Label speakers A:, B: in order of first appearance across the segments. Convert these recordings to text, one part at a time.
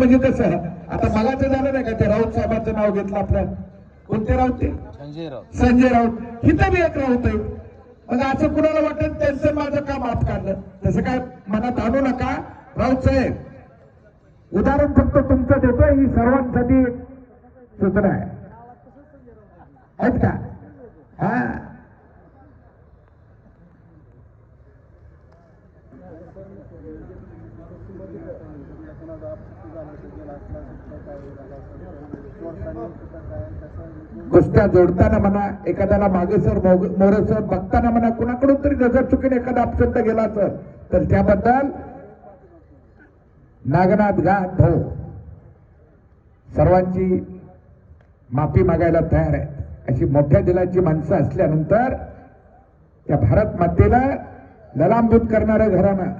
A: म्हणजे कसं आता मगाचं झालं नाही का ते राऊत साहेबांचं नाव घेतलं आपलं कोणते राऊत ते?
B: संजय राऊत.
A: संजय राऊत. हिथं बी एक राऊत आहे. मग असं कुणाला वाटत त्यांचं माझं का माफ काढलं तसं काय मनात आणू नका. राऊत साहेब उदाहरण फक्त तुमचं देतोय. ही सर्वांसाठी सूचना आहे. आहेत का? हा. कुस्त्या जोडताना म्हणा एखाद्याला मागे सर मोर सर बघताना म्हणा कुणाकडून तरी नजर चुकीने एखादा अपशब्द गेला सर तर त्याबद्दल नागनाथ घाट भाऊ सर्वांची माफी मागायला तयार आहे अशी मोठ्या दिलाची माणसं असल्यानंतर त्या भारत मातेला ललांबूत करणारं घराणं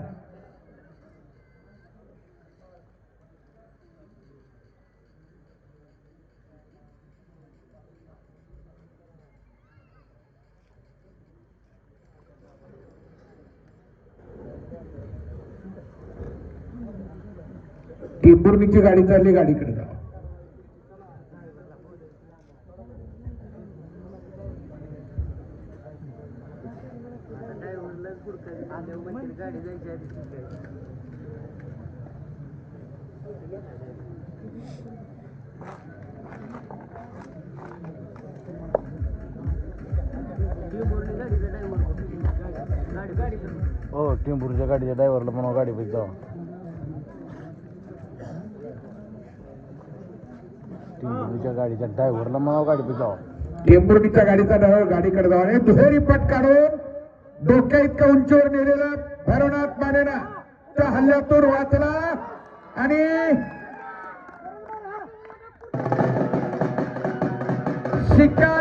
A: टिंबुर्णीची गाडी चालली गाडीकडे जा.
B: हो टेंभूरच्या गाडीच्या ड्रायव्हरला म्हणून गाडी पाहिजे जाऊ टेंभूरच्या गाडीच्या ड्रायव्हरला म्हणून गाडी पाहिजे जाऊ
A: टेंबुर्णीच्या गाडीचा ड्रायव्हर गाडीकडे जाऊ आणि दुहेरी पट काढून डोक्या इतका उंचीवर नेलेला भरवनाथ मानेना. त्या हल्ल्यातून वाचला आणि शिकार